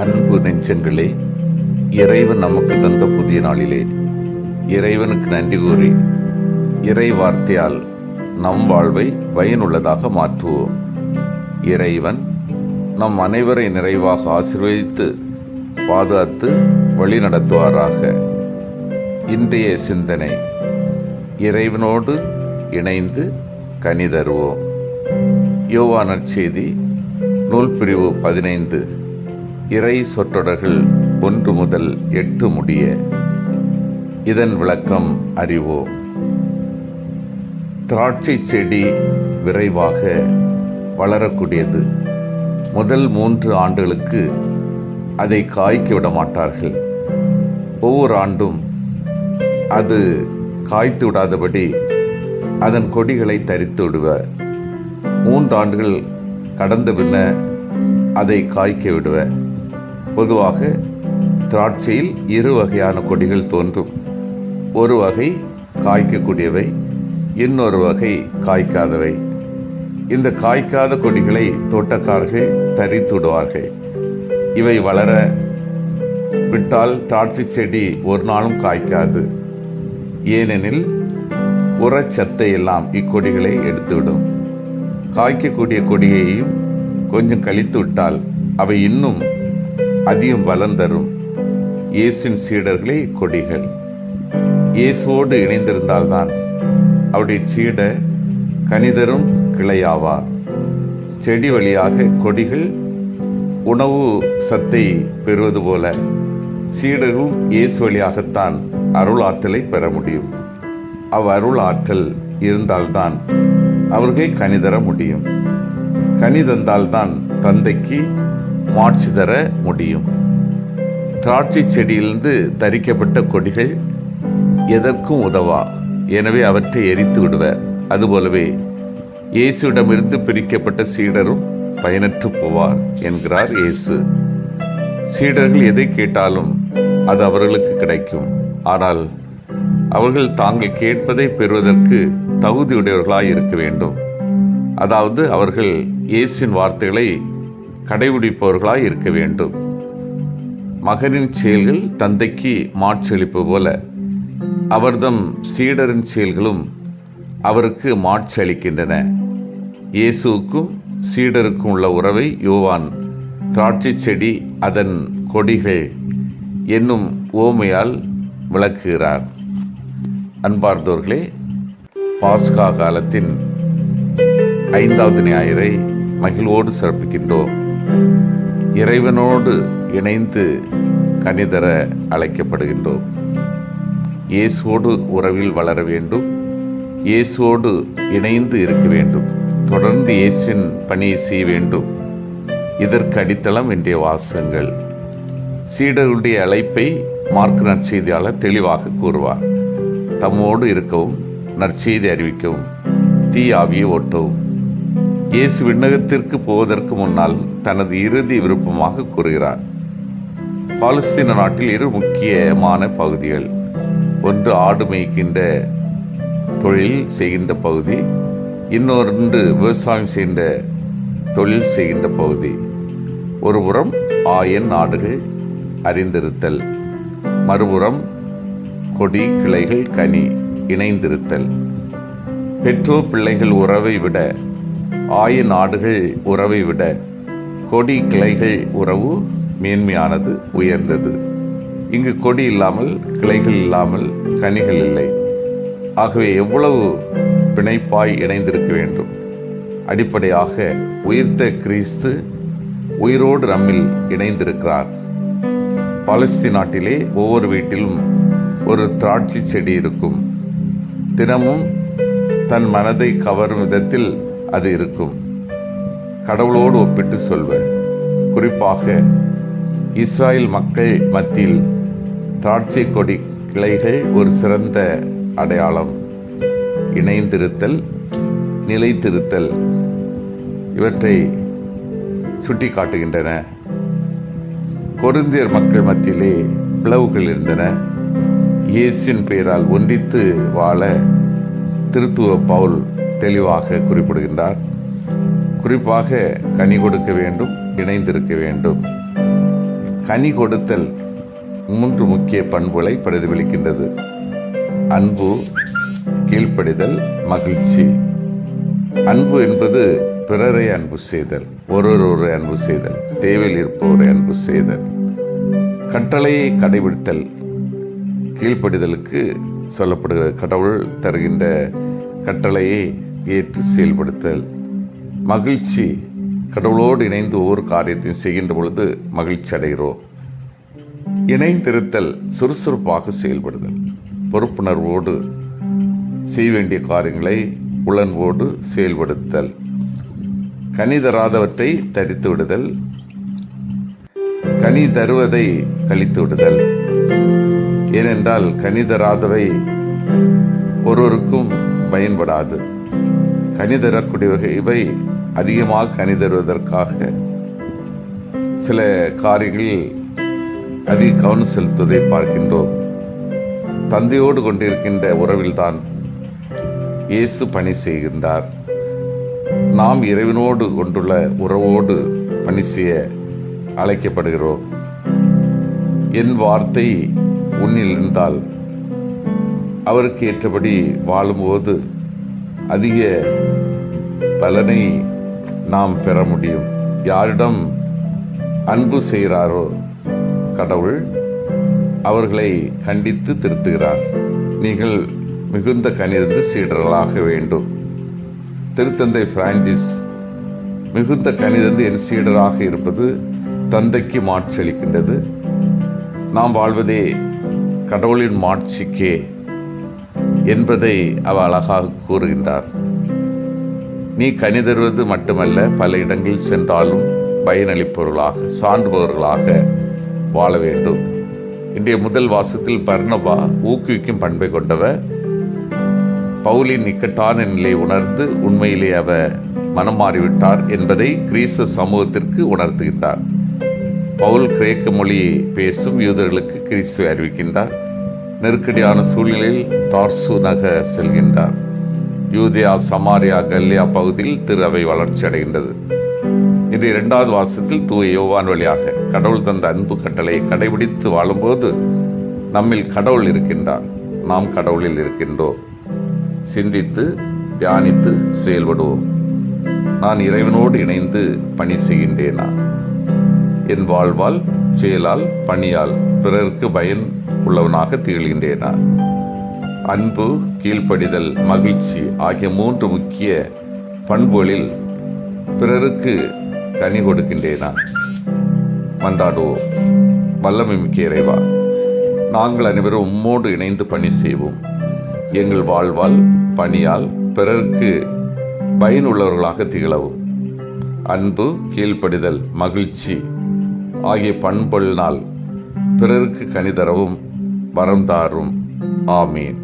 அன்பு நெஞ்சங்களே இறைவன் நமக்கு தந்த புதிய நாளிலே இறைவனுக்கு நன்றி கூறி இறை வார்த்தையால் நம் வாழ்வை பயனுள்ளதாக மாற்றுவோம். இறைவன் நம் அனைவரை நிறைவாக ஆசிர்வதித்து பாதுகாத்து வழிநடத்துவாராக. இன்றைய சிந்தனை இறைவனோடு இணைந்து கனி தருவோம். யோவானர் செய்தி நூல் பிரிவு பதினைந்து. இறை சொற்றொடர்கள் ஒன்று முதல் எட்டு முடிய இதன் விளக்கம் அறிவோம். திராட்சை செடி விரைவாக வளரக்கூடியது. முதல் மூன்று ஆண்டுகளுக்கு அதை காய்க்க விட மாட்டார்கள். ஒவ்வொரு ஆண்டும் அது காய்த்து விடாதபடி அதன் கொடிகளை தரித்து விடுவர். மூன்று ஆண்டுகள் கடந்த பின்ன அதை காய்க்க விடுவேன் பொதுவாக திராட்சையில் இரு வகையான கொடிகள் தோன்றும். ஒரு வகை காய்க்கக்கூடியவை இன்னொரு வகை காய்க்காதவை. இந்த காய்க்காத கொடிகளை தோட்டக்காரர்கள் தரித்து விடுவார்கள். இவை வளர விட்டால் திராட்சை செடி ஒரு நாளும் காய்க்காது. ஏனெனில் உரச்சத்தை எல்லாம் இக்கொடிகளை எடுத்துவிடும். காய்க்கக்கூடிய கொடியையும் கொஞ்சம் கழித்து விட்டால் அவை இன்னும் அதிகம் பலன் தரும். இயேசின் சீடர்களே கொடிகள். இயேசுவோடு இணைந்திருந்தால்தான் அவருடைய சீட கனிதரும் கிளையாவார். செடி வழியாக கொடிகள் உணவு சத்தை பெறுவது போல சீடரும் இயேசு வழியாகத்தான் அருள் ஆற்றலை பெற முடியும். அவ் அருள் ஆற்றல் இருந்தால்தான் அவர்கள் கனிதர முடியும். கனிதந்தால்தான் தந்தைக்கு மாட்சி தர முடியும். திராட்சை செடியிலிருந்து தரிக்கப்பட்ட கொடிகள் எதற்கும் உதவா? எனவே அவற்றை எரித்து விடுவர். அதுபோலவே இயேசுவிடமிருந்து பிரிக்கப்பட்ட சீடரும் பயனற்று போவார் என்கிறார் இயேசு. சீடர்கள் எதை கேட்டாலும் அது அவர்களுக்கு கிடைக்கும். ஆனால் அவர்கள் தாங்கள் கேட்பதை பெறுவதற்கு தகுதியுடையவர்களாய் இருக்க வேண்டும். அதாவது அவர்கள் இயேசுவின் வார்த்தைகளை கடைபிடிப்பவர்களாய் இருக்க வேண்டும். மகனின் செயல்கள் தந்தைக்கு மாட்சியளிப்பு போல அவர்தம் சீடரின் செயல்களும் அவருக்கு மாட்சி அளிக்கின்றன இயேசுவுக்கும் சீடருக்கும் உள்ள உறவை யோவான் திராட்சை செடி அதன் கொடிகள் என்னும் ஓமையால் விளக்குகிறார். அன்பார்ந்தோர்களே பாஸ்கா காலத்தின் ஐந்தாவது ஞாயிறை மகிழ்வோடு சிறப்பிக்கின்றோம். இறைவனோடு இணைந்து கனிதர அழைக்கப்படுகின்றோம். இயேசுவோடு உறவில் வளர வேண்டும். இயேசுவோடு இணைந்து இருக்க வேண்டும். தொடர்ந்து இயேசுவின் பணியை செய்ய வேண்டும். இதற்கு அடித்தளம் இன்றைய வாசகங்கள். சீடருடைய அழைப்பை மார்க் நற்செய்தியாளர் தெளிவாக கூறுவார். தம்மோடு இருக்கவும் நற்செய்தி அறிவிக்கவும் தீ ஆவியை ஓட்டவும். இயேசு விண்ணகத்திற்கு போவதற்கு முன்னால் தனது இறுதி விருப்பமாக கூறுகிறார். பாலஸ்தீன நாட்டில் இரு முக்கியமான பகுதிகள். ஒன்று ஆடு மேய்க்கின்ற தொழில் செய்கின்ற பகுதி இன்னொன்று விவசாயம் செய்கின்ற தொழில் செய்கின்ற பகுதி. ஒருபுறம் ஆயன் நாடுகள் அறிந்திருத்தல் மறுபுறம் கொடி கிளைகள் கனி இணைந்திருத்தல். பெற்றோர் பிள்ளைகள் உறவை விட ஆய நாடுகள் உறவை விட கொடி கிளைகள் உறவு மேன்மையானது உயர்ந்தது. இங்கு கொடி இல்லாமல் கிளைகள் இல்லாமல் கனிகள் இல்லை. ஆகவே எவ்வளவு பிணைப்பாய் இணைந்திருக்க வேண்டும்? அடிப்படையாக உயிர்த்த கிறிஸ்து உயிரோடு நம்மில் இணைந்திருக்கிறார். பாலஸ்தீன் நாட்டிலே ஒவ்வொரு வீட்டிலும் ஒரு திராட்சை செடி இருக்கும். தினமும் தன் மனதை கவரும் விதத்தில் அது இருக்கும். கடவுளோடு ஒப்பிட்டு சொல்வேன். குறிப்பாக இஸ்ராயல் மக்கள் மத்தியில் திராட்சை கொடி கிளைகள் ஒரு சிறந்த அடையாளம். இணைந்திருத்தல் நிலைத்திருத்தல் இவற்றை சுட்டி காட்டுகின்றன கொருந்தியர் மக்கள் மத்தியிலே பிளவுகள் இருந்தன. இயேசுவின் பெயரால் ஒன்றித்து வாழ திருத்துவ பவுல் தெளிவாக குறிப்பிடுகின்றார். குறிப்பாக கனி கொடுக்க வேண்டும் இணைந்திருக்க வேண்டும். கனி கொடுத்தல் மூன்று முக்கிய பண்புகளை பிரதிபலிக்கின்றது. அன்பு கீழ்ப்படிதல் மகிழ்ச்சி. அன்பு என்பது பிறரை அன்பு செய்தல் ஒருவரொரு அன்பு செய்தல் தேவையில் இருப்பவரை அன்பு செய்தல். கட்டளையை கடைபிடித்தல் கீழ்ப்படிதலுக்கு சொல்லப்படுகிற கடவுள் தருகின்ற கட்டளையை ஏற்று செயல்படுத்தல். மகிழ்ச்சி. கடவுளோடு இணைந்து ஒவ்வொரு காரியத்தையும் செய்கின்ற பொழுது மகிழ்ச்சி அடைகிறோம். இணைந்திருத்தல் சுறுசுறுப்பாக செயல்படுதல். பொறுப்புணர்வோடு செய்ய வேண்டிய காரியங்களை உளன்போடு செயல்படுத்தல். கனி தராதவற்றை தரித்து விடுதல். கனி தருவதை கழித்து விடுதல். ஏனென்றால் கனி தராதவை ஒருவருக்கும் பயன்படாது. கனி தரக்கூடியவகை இவை அதிகமாக கனி தருவதற்காக சில காரியங்களில் அதிக கவனம் செலுத்துவதை பார்க்கின்றோம். தந்தையோடு கொண்டிருக்கின்ற உறவில்தான் இயேசு பணி செய்கின்றார். நாம் இறைவனோடு கொண்டுள்ள உறவோடு பணி செய்ய அழைக்கப்படுகிறோம். என் வார்த்தை உன்னில் இருந்தால் அவருக்கு ஏற்றபடி வாழும்போது அதிக பலனை நாம் பெற முடியும். யாரிடம் அன்பு செய்கிறாரோ கடவுள் அவர்களை கண்டித்து திருத்துகிறார். நீங்கள் மிகுந்த கனிந்து சீடர்களாக வேண்டும். திருத்தந்தை பிரான்சிஸ் மிகுந்த கனிதந்து என் சீடராக இருப்பது தந்தைக்கு மாட்சி அளிக்கின்றது நாம் வாழ்வதே கடவுளின் மாட்சிக்கே என்பதை அவ அழகாக கூறுகின்றார். நீ கனி தருவது மட்டுமல்ல பல இடங்களில் சென்றாலும் பயனளிப்பவர்களாக சான்றுபவர்களாக வாழ வேண்டும். இன்றைய முதல் வாசத்தில் பர்ணபா ஊக்குவிக்கும் பண்பை கொண்டவர் பவுலின் இக்கட்டான நிலை உணர்ந்து உண்மையிலே அவர் மனம் மாறிவிட்டார் என்பதை கிரீஸ்த சமூகத்திற்கு உணர்த்துகின்றார். பவுல் கிரேக்க மொழியை பேசும் யூதர்களுக்கு கிறிஸ்துவை அறிவிக்கின்றார். நெருக்கடியான சூழ்நிலையில் தார்சு நக செல்கின்றார். யூதியா சமாரியா கல்லியா பகுதியில் திரு அவை வளர்ச்சி அடைகின்றது. இன்று இரண்டாவது வாசத்தில் தூய யோவான் வழியாக கடவுள் தந்த அன்பு கட்டளையை கடைபிடித்து வாழும்போது நம்மில் கடவுள் இருக்கின்றார். நாம் கடவுளில் இருக்கின்றோம். சிந்தித்து தியானித்து செயல்படுவோம். நான் இறைவனோடு இணைந்து பணி செய்கின்றேனா? என் வாழ்வால் செயலால் பணியால் பிறருக்கு பயன் உள்ளவனாக திகழ்கின்றேனா? அன்பு கீழ்ப்படிதல் மகிழ்ச்சி ஆகிய மூன்று முக்கிய பண்புகளில் பிறருக்கு கனி கொடுக்கின்றேனா? மன்றாடுவோம் வல்லமை மிக்க இறைவா நாங்கள் அனைவரும் உம்மோடு இணைந்து பணி செய்வோம். எங்கள் வாழ்வால் பணியால் பிறருக்கு பயனுள்ளவர்களாக திகழவும். அன்பு கீழ்ப்படிதல் மகிழ்ச்சி ஆகிய பண்புகளினால் பிறருக்கு கனிதரவும் வரம் தாரும். ஆமீன்.